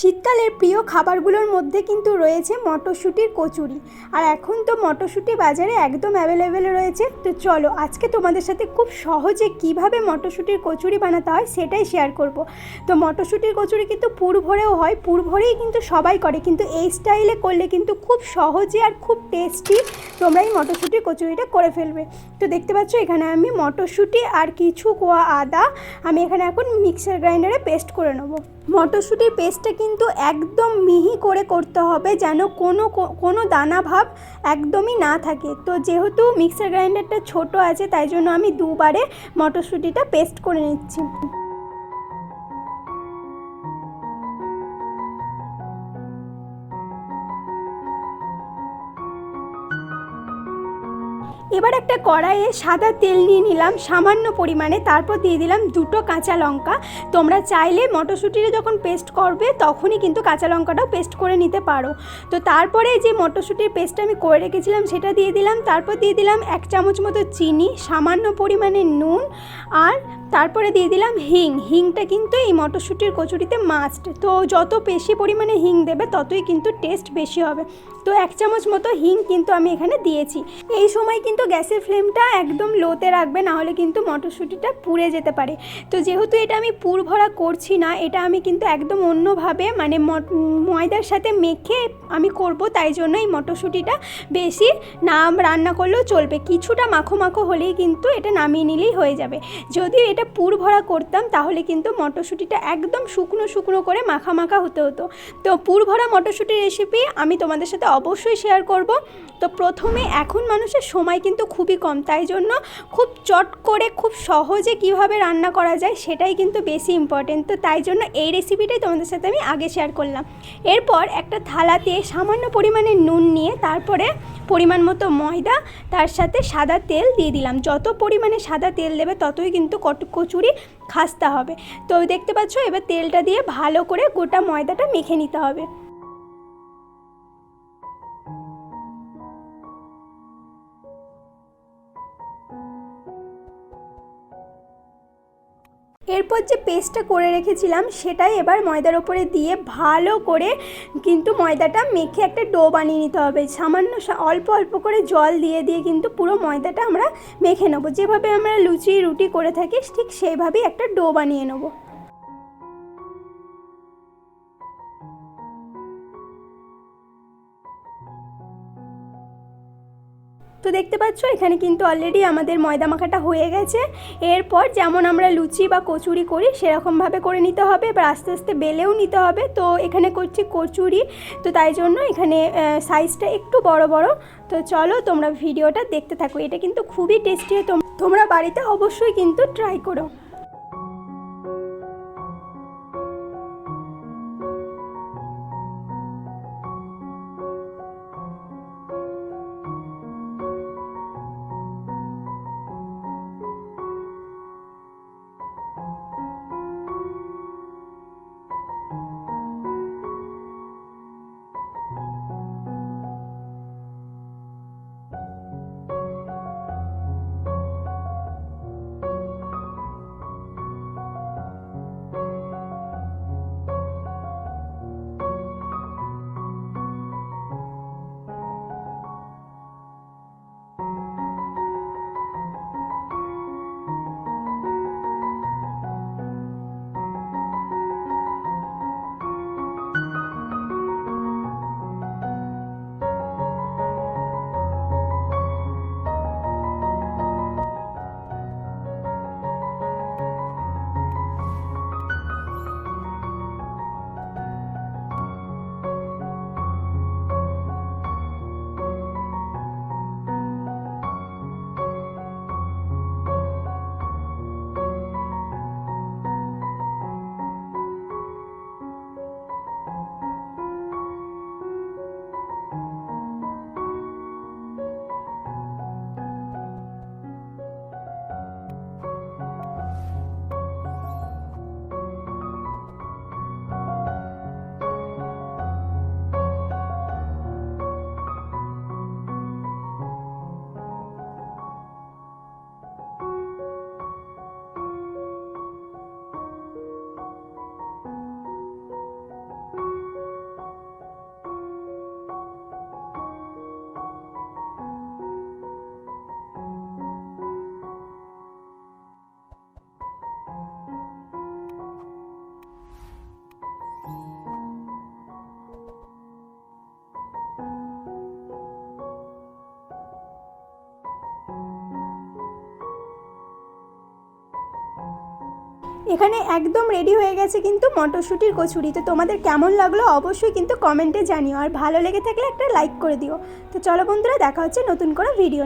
শীতকালের প্রিয় খাবারগুলোর মধ্যে কিন্তু রয়েছে মটরশুঁটির কচুরি। আর এখন তো মটরশুঁটি বাজারে একদম অ্যাভেলেবেল রয়েছে। তো চলো, আজকে তোমাদের সাথে খুব সহজে কীভাবে মটরশুঁটির কচুরি বানাতে হয় সেটাই শেয়ার করব। তো মটরশুঁটির কচুরি কিন্তু পুর ভরেও হয়, পুর ভরেই কিন্তু সবাই করে। কিন্তু এই স্টাইলে করলে কিন্তু খুব সহজে আর খুব টেস্টি তোমরা এই মটরশুঁটির কচুরিটা করে ফেলবে। তো দেখতে পাচ্ছ, এখানে আমি মটরশুঁটি আর কিছু কোয়া আদা আমি এখানে এখন মিক্সার গ্রাইন্ডারে পেস্ট করে নেব। মটরশুঁটির পেস্টটা কিন্তু একদম মিহি করে করতে হবে যেন কোনো কোনো দানা ভাব একদমই না থাকে। তো যেহেতু মিক্সার গ্রাইন্ডারটা ছোট আছে, তাই জন্য আমি দুবারে মটরশুঁটিটা পেস্ট করে নিচ্ছি। এবার একটা কড়াইয়ে সাদা তেল নিয়ে নিলাম, সামান্য পরিমাণে। তারপর দিয়ে দিলাম দুটো কাঁচা লঙ্কা। তোমরা চাইলে মটরশুঁটির যখন পেস্ট করবে, তখনই কিন্তু কাঁচা লঙ্কাটাও পেস্ট করে নিতে পারো। তো তারপরে যে মটরশুঁটির পেস্টটা আমি করে রেখেছিলাম, সেটা দিয়ে দিলাম। তারপর দিয়ে দিলাম এক চামচ মতো চিনি, সামান্য পরিমাণে নুন আর তারপরে দিয়ে দিলাম হিং। হিংটা কিন্তু এই মটরশুঁটির কচুরিতে মাস্ট তো যত বেশি পরিমাণে হিং দেবে, ততই কিন্তু টেস্ট বেশি হবে। তো এক চামচ মতো হিং কিন্তু আমি এখানে দিয়েছি। এই সময় কিন্তু গ্যাসের ফ্লেমটা একদম লোতে রাখবে নাহলে কিন্তু মটরশুঁটিটা পুড়ে যেতে পারে। তো যেহেতু এটা আমি পুর ভরা করছি না, এটা আমি কিন্তু একদম অন্যভাবে মানে ময়দার সাথে মেখে আমি করব, তাই জন্য এই মটরশুঁটিটা বেশি না রান্না করলেও চলবে। কিছুটা মাখো মাখো হলেই কিন্তু এটা নামিয়ে নিলেই হয়ে যাবে। যদিও এটা পুর ভরা করতাম, তাহলে কিন্তু মটরশুঁটিটা একদম শুকনো শুকনো করে মাখা মাখা হতে হতো। তো পুর ভরা মটরশুঁটির রেসিপি আমি তোমাদের সাথে অবশ্যই শেয়ার করব। তো প্রথমে এখন মানুষের সময় কিন্তু খুবই কম, তাই জন্য খুব চট করে, খুব সহজে কীভাবে রান্না করা যায় সেটাই কিন্তু বেশি ইম্পর্টেন্ট তো তাই জন্য এই রেসিপিটাই তোমাদের সাথে আমি আগে শেয়ার করলাম। এরপর একটা থালাতে সামান্য পরিমাণে নুন নিয়ে তারপরে পরিমাণ মতো ময়দা, তার সাথে সাদা তেল দিয়ে দিলাম। যত পরিমাণে সাদা তেল দেবে ততই কিন্তু কচুরি খাস্তা হবে। তো দেখতে পাচ্ছ, এবার তেলটা দিয়ে ভালো করে গোটা ময়দাটা মেখে নিতে হবে। এরপর যে পেস্টটা করে রেখেছিলাম, সেটাই এবার ময়দার ওপরে দিয়ে ভালো করে কিন্তু ময়দাটা মেখে একটা ডো বানিয়ে নিতে হবে। সামান্য অল্প অল্প করে জল দিয়ে দিয়ে কিন্তু পুরো ময়দাটা আমরা মেখে নেব। যেভাবে আমরা লুচি, রুটি করে থাকি, ঠিক সেইভাবেই একটা ডো বানিয়ে নেব। তো দেখতে পাচ্ছ, এখানে কিন্তু অলরেডি আমাদের ময়দা মাখাটা হয়ে গেছে। এরপর যেমন আমরা লুচি বা কচুরি করি, সেরকমভাবে করে নিতে হবে। এবার আস্তে আস্তে বেলেও নিতে হবে। তো এখানে করছি কচুরি। তো তাই জন্য এখানে সাইজটা একটু বড় বড়। তো চলো তোমরা ভিডিওটা দেখতে থাকো। এটা কিন্তু খুবই টেস্টি তোমরা বাড়িতে অবশ্যই কিন্তু ট্রাই করো। এখানে একদম রেডি হয়ে গেছে কিন্তু মটরশুঁটির কচুরি। তো তোমাদের কেমন লাগল অবশ্যই কিন্তু কমেন্টে জানিও। আর ভালো লেগে থাকলে একটা লাইক করে দিও। তো চলো বন্ধুরা, দেখা হচ্ছে নতুন করে ভিডিও